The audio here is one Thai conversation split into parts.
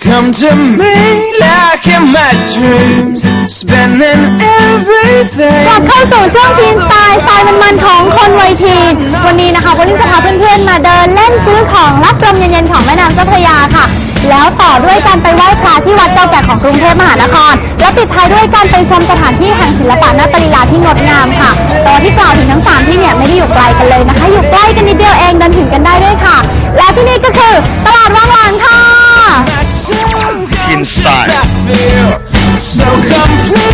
come to me like in my dreams, spending everything. กลับเข้าสู่ช่วงทีนสไตล์สไตล์มันๆของคนวัยทีนวันนี้นะคะวันนี้จะพาเพื่อนๆมาเดินเล่นซื้อของรับลมเย็นๆของแม่น้ำเจ้าพระยาค่ะ แล้วต่อด้วยการไปไหว้พระที่วัดเก่าแก่ของกรุงเทพมหานคร และปิดท้ายด้วยการไปชมสถานที่แห่งศิลปะนาตลีลาที่งดงามค่ะแต่ว่าที่กล่าวถึงทั้งสามที่เนี่ยไม่ได้อยู่ไกลกันเลยนะคะ อยู่ใกล้กันนิดเดียวเองเดินถึงกันได้ด้วยค่ะ และที่นี่ก็คือตลาด style. So completely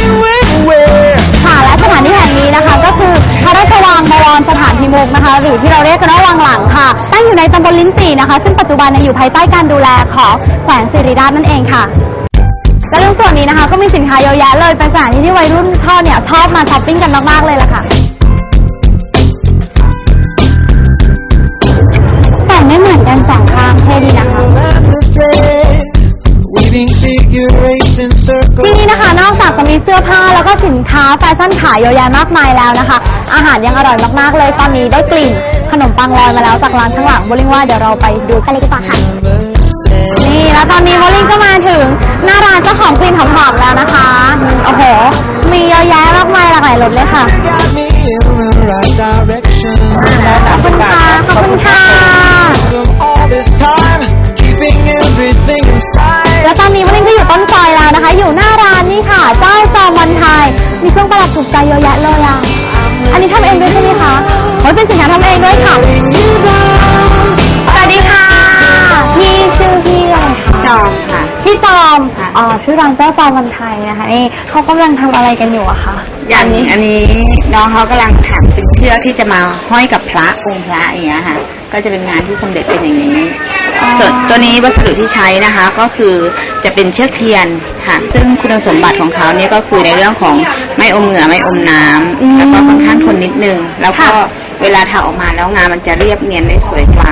weird. ค่ะและสถานที่แห่งนี้นะคะ ก็คือพระราชวังบวรสถานพิมุกนะคะ หรือที่เราเรียกกันว่าวังหลังค่ะ ตั้งอยู่ในตำบลลิ้นจี่นะคะ ซึ่งปัจจุบันเนี่ยอยู่ภายใต้การดูแลของแขวงสิริราชนั่นเองค่ะ และตรงส่วนนี้นะคะ ก็มีสินค้าเยอะแยะเลยเป็นสถานที่ที่วัยรุ่นชอบเนี่ยชอบมาช้อปปิ้งกันมากๆเลยล่ะค่ะ ที่นี่นะคะนอกจากจะมีเสื้อผ้าแล้วก็สินค้าแฟชั่นขายเยอะแยะมากมายแล้วนะคะ อาหารยังอร่อยมากๆเลยตอนนี้ได้กลิ่นขนมปังลอยมาแล้วจากร้านข้างหลังโบลิ่งว่าเดี๋ยวเราไปดูกันเลยดีกว่าค่ะนี่แล้วตอนนี้โบลิ่งก็มาถึงหน้าร้านเจ้าของกลิ่นหอมๆแล้วนะคะโอ้โหมีเยอะแยะมากมายหลากหลายรสเลยค่ะ Got me in the right direction. ขอบคุณค่ะขอบคุณค่ะ โอ้ยเป็นสินค้าทำเองด้วยค่ะ Letting you down. สวัสดีค่ะ พี่ชื่อพี่อะไรคะจอมค่ะ พี่จอมค่ะอ๋อชื่อร้านเจ้าจอมวันไทยนะคะนี่เขากำลังทำอะไรกันอยู่อะคะอย่างนี้อันนี้น้องเขากำลังถักเป็นเชือกที่จะมาห้อยกับพระองค์พระอย่างเงี้ยค่ะ ก็จะเป็นงานที่สำเร็จเป็นอย่างนี้อ๋อส่วนตัวนี้วัสดุที่ใช้นะคะก็คือจะเป็นเชือกเทียนค่ะ ซึ่งคุณสมบัติของเขาเนี่ยก็คือในเรื่องของไม่อมเหงื่อไม่อมน้ำแล้วก็ค่อนข้างทนนิดนึง แล้วก็ เวลาถักออกมาแล้วงานมันจะเรียบเนียนได้สวยกว่า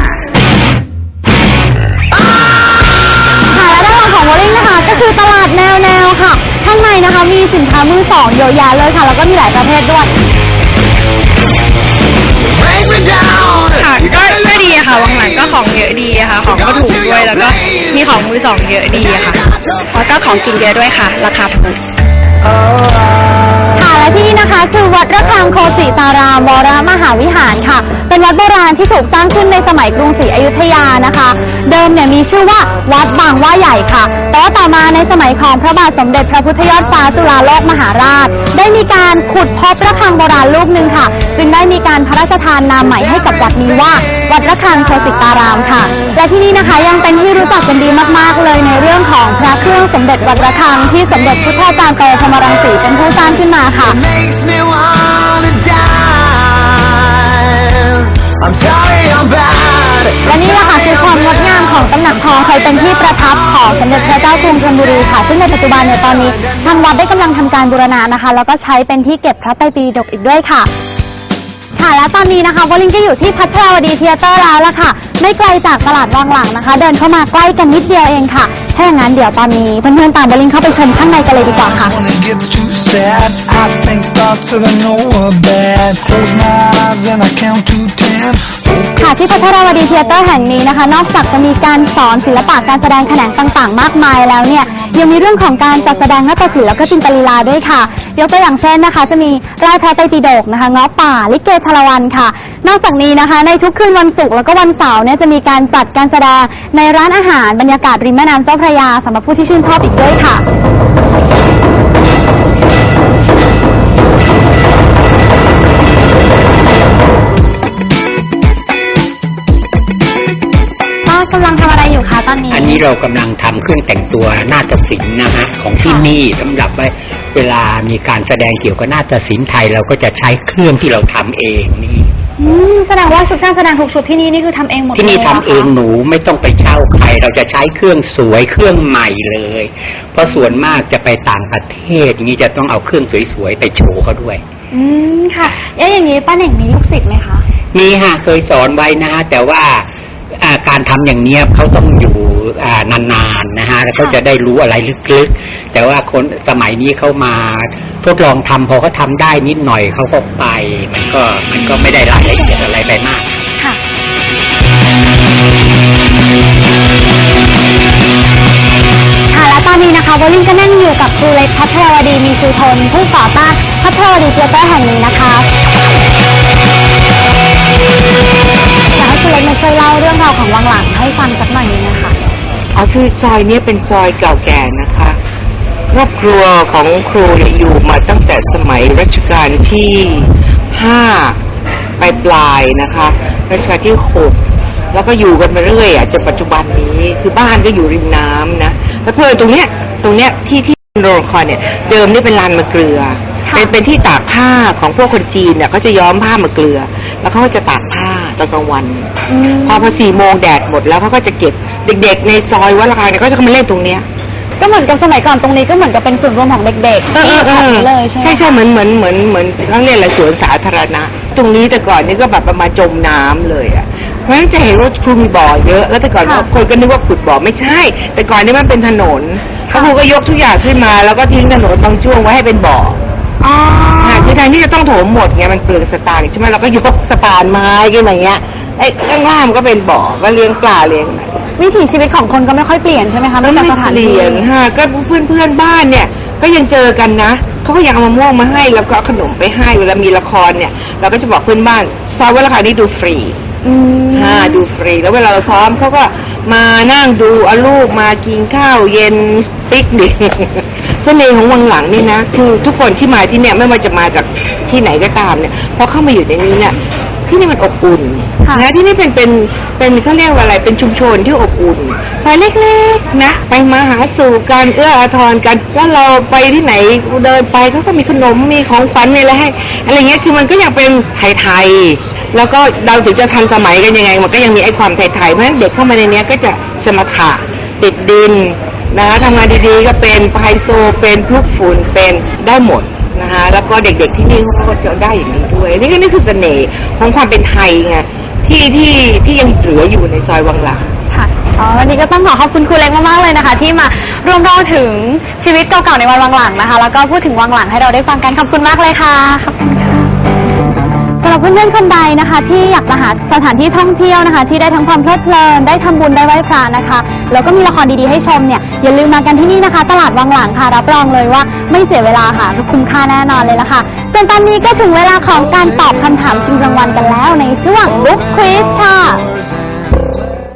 ค่ะและด้านหลังของโมลิ่งนะคะ ก็คือตลาดแนวแนวๆค่ะ ข้างในนะคะมีสินค้ามือสองเยอะแยะเลยค่ะ แล้วก็มีหลายประเภทด้วย Break me down. ค่ะก็ก็ดีอะค่ะวังหลังก็ของเยอะดีอะค่ะ ของก็ถูกด้วยแล้วก็มีของมือสองเยอะดีอะค่ะแล้วก็ของกินเยอะด้วยค่ะ ราคาถูกค่ะ และที่นี่นะคะ คือวัดระฆังโคสิตารามวรมหาวิหารค่ะ เป็นวัดโบราณที่ถูกสร้างขึ้นในสมัยกรุงศรีอยุธยานะคะ เดิมเนี่ยมีชื่อว่าวัดบางว่าใหญ่ค่ะ แต่ว่าต่อมาในสมัยของพระบาทสมเด็จพระพุทธยอดฟ้าจุฬาโลกมหาราช ได้มีการขุดพบระฆังโบราณลูกหนึ่งค่ะ จึงได้ การพระราชทานนามใหม่ให้กับวัดนี้ว่า วัดระฆังโคสิตารามค่ะ และที่นี่นะคะยังเป็นที่รู้จักกันดีมากๆเลยในเรื่องของพระเครื่องสมเด็จวัดระฆังที่สมเด็จพุทธาจารย์โตธรรมรังสีเป็นผู้สร้างขึ้นมาค่ะ Makes me wanna die. I'm sorry I'm bad. และนี่แหละค่ะคือความงดงามของตำหนักทองเคยเป็นที่ประทับของสมเด็จพระเจ้ากรุงธนบุรีค่ะ ซึ่งในปัจจุบันเนี่ยตอนนี้ทางวัดได้กำลังทำการบูรณะนะคะ แล้วก็ใช้เป็นที่เก็บพระไตรปิฎกอีกด้วยค่ะ ค่ะ และตอนนี้นะคะวลินก็อยู่ที่พัทราวดีเทยเตอร์แล้วล่ะค่ะ ไม่ไกลจากตลาดวังหลังนะคะ เดินเข้ามาใกล้กันนิดเดียวเองค่ะ ถ้าอย่างนั้นเดี๋ยวตอนนี้เพื่อนๆตามวลินเข้าไปชมข้างในกันเลยดีกว่าค่ะ Wanna get too sad. I think thoughts that I know are bad. Close my eyes and I count to ten. ค่ะที่พัทราวดีเทยเตอร์แห่งนี้นะคะ นอกจากจะมีการสอนศิลปะการแสดงแขนงต่างๆ มากมายแล้วเนี่ย ยังมีเรื่องของการจัดแสดงนาฏศิลป์แล้วก็จินตลีลาด้วยค่ะ ยกตัวอย่างเช่นนะคะ จะมีรายพระไตรปิฎกนะคะง้อป่า ลิเกชาละวันค่ะ นอกจากนี้นะคะ ในทุกคืนวันศุกร์แล้วก็วันเสาร์เนี่ยจะมีการจัดการแสดงในร้านอาหารบรรยากาศริมแม่น้ำเจ้าพระยาสำหรับผู้ที่ชื่นชอบอีกด้วยค่ะ เรากำลังทำเครื่องแต่งตัวนาฏศิลป์นะฮะของที่ค่ะนี่สำหรับไว้เวลามีการแสดงเกี่ยวกับนาฏศิลป์ไทยเราก็จะใช้เครื่องที่เราทำเองนี่อืมแสดงว่าชุดการแสดงทุกชุดที่นี่นี่คือทำเองหมดที่นี่ลยทำหรคะเองหนูไม่ต้องไปเช่าใคร เราจะใช้เครื่องสวยเครื่องใหม่เลย เพราะส่วนมากจะไปต่างประเทศอย่างนี้จะต้องเอาเครื่องสวยๆไปโชว์เขาด้วย อืมค่ะเอ๊ะอย่างนี้ป้าเหน่งมีลูกศิษย์ไหมคะมีฮะเคยสอนไว้นะฮะแต่ว่าอ่า การทำอย่างเนี้ยเขาต้องอยู่อ่านานๆนะฮะแล้วเขาจะได้รู้อะไรลึกๆ แต่ว่าคนสมัยนี้เขามาทดลองทำพอเขาทำได้นิดหน่อยเขาก็ไป มันก็มันก็ไม่ได้รายละเอียดอะไรไปมากค่ะ Break โบลิ่งก็นั่งอยู่กับครูเล็กพัทรวดีมีชูทนผู้ก่อตั้งพัทรวดีเทเตอร์แห่งนี้นะคะ เล็กมาช่วยเล่าเรื่องราวของวังหลังให้ฟังสักหน่อยนึงนะคะอ๋อคือซอยเนี้ยเป็นซอยเก่าแก่นะคะ ครอบครัวของครูเนี่ยอยู่มาตั้งแต่สมัยรัชกาลที่ห้าปลายปลายๆนะคะรัชกาลที่หกแล้วก็อยู่กันมาเรื่อยอะจนปัจจุบันนี้คือบ้านก็อยู่ริมน้ำนะแล้วเพื่อตรงเนี้ยตรงเนี้ยที่ที่โรงละครเนี่ยเดิมนี่เป็นลานมะเกลือเป็นเป็นที่ตากผ้าของพวกคนจีนเนี่ยเขาจะย้อมผ้ามะเกลือ แล้วเขาก็จะตากผ้าต อนกลางวัน พอพอสี่โมงแดดหมดแล้วเขาก็จะเก็บเด็ก ๆ ในซอยวัดละครเนี่ยก็จะมาเล่นตรงเนี้ยก็เหมือนกับสมัยก่อนตรงนี้ก็เหมือนกับเป็นส่วนรวมของเด็กๆเออที่เออแบเอบอนี้เลยใช่ไหมใช่ใช่เหมือนเหมือนเหมือนเหมือนเขาเรียกอะไรสวนสาธารณะ ตรงนี้แต่ก่อนนี่ก็แบบประมาณจมน้ำเลยอะเพราะฉะนั้นจะเห็นว่าครูมีบ่อเยอะแล้วแต่ก่อนคนก็นึกว่าขุดบ่อไม่ใช่ แต่ก่อนนี่มันเป็นถนนพระครูก็ยกทุกอย่างขึ้นมา แล้วก็ทิ้งถนนบางช่วงไว้ให้เป็นบ่ออ๋ออ่าคือ แทนที่จะต้องโถมหมดไงมันเปลืองสตางค์ใช่ไหมเราก็ยกสะพานไม้ขึ้นมาอย่างเงี้ยไอ้ข้างล่างมันก็เป็นบ่อก็เลี้ยงปลาเลี้ยงอะไร วิถีชีวิตของคนก็ไม่ค่อยเปลี่ยนใช่ไหมคะก็ไม่ไม่จากสถานเปที่ลี่ยนฮะก็เพื่อนเพื่อนๆบ้านเนี่ย ก็ยังเจอกันนะเขาก็ยังเอามะม่วงมาให้แล้วก็เอาขนมไปให้เวลามีละครเนี่ย เราก็จะบอกเพื่อนบ้านซอยวัดละครนี้ดูฟรีอืมฮะดูฟรี แล้วเวลาเราซ้อมเขาก็มานั่งดูเอาลูกมากินข้าวเย็นปิกนิก เสน่ห์ของวังหลังนี่นะ คือทุกคนที่มาที่เนี่ยไม่ว่าจะมาจากที่ไหนก็ตามเนี่ยพอเข้ามาอยู่ในนี้เนี่ยที่นี่มันอบอุ่นค่ะนะที่นี่เป็นเป็นเป็นเขาเรียกว่าอะไรเป็นชุมชนที่อบอุ่นซอยเล็กๆนะไปมาหาสู่กันเอื้ออาทรกันแล้วเราไปที่ไหนเดินไปเขาก็มีขนมมีของขวัญมีอะไรให้อะไรเงี้ยคือมันก็ยังเป็นไทยๆแล้วก็เราถึงจะทันสมัยกันยังไง มันก็ยังมีไอ้ความไทยๆเพราะฉะนั้นเด็กเข้ามาในเนี้ยก็จะสมถะติดดิน นะคะทำงานดีๆก็เป็นไฮโซเป็นพลุกฝุ่นเป็นได้หมดนะคะแล้วก็เด็กๆที่นี่เขาก็จะได้อย่างนี้ด้วย นี่ก็นี่คือเสน่ห์ของความเป็นไทยไงที่ที่ที่ยังเหลืออยู่ในซอยวังหลังค่ะอ๋อวันนี้ก็ต้องขอขอบคุณครูเล็กมากๆเลยนะคะ ที่มาร่วมเล่าถึงชีวิตเก่าๆในวันวังหลังนะคะ แล้วก็พูดถึงวังหลังให้เราได้ฟังกันขอบคุณมากเลยค่ะขอบคุณค่ะ เพื่อนๆคนใดนะคะ ที่อยากมาหาสถานที่ท่องเที่ยวนะคะ ที่ได้ทั้งความเพลิดเพลินได้ทำบุญได้ไหว้พระนะคะ แล้วก็มีละครดีๆให้ชมเนี่ยอย่าลืมมากันที่นี่นะคะ ตลาดวังหลังค่ะรับรองเลยว่า ไม่เสียเวลาค่ะคุ้มค่าแน่นอนเลยละค่ะส่วนตอนนี้ก็ถึงเวลาของการตอบคำถามชิงรางวัลกันแล้วในช่วงบุ๊กควิสค่ะ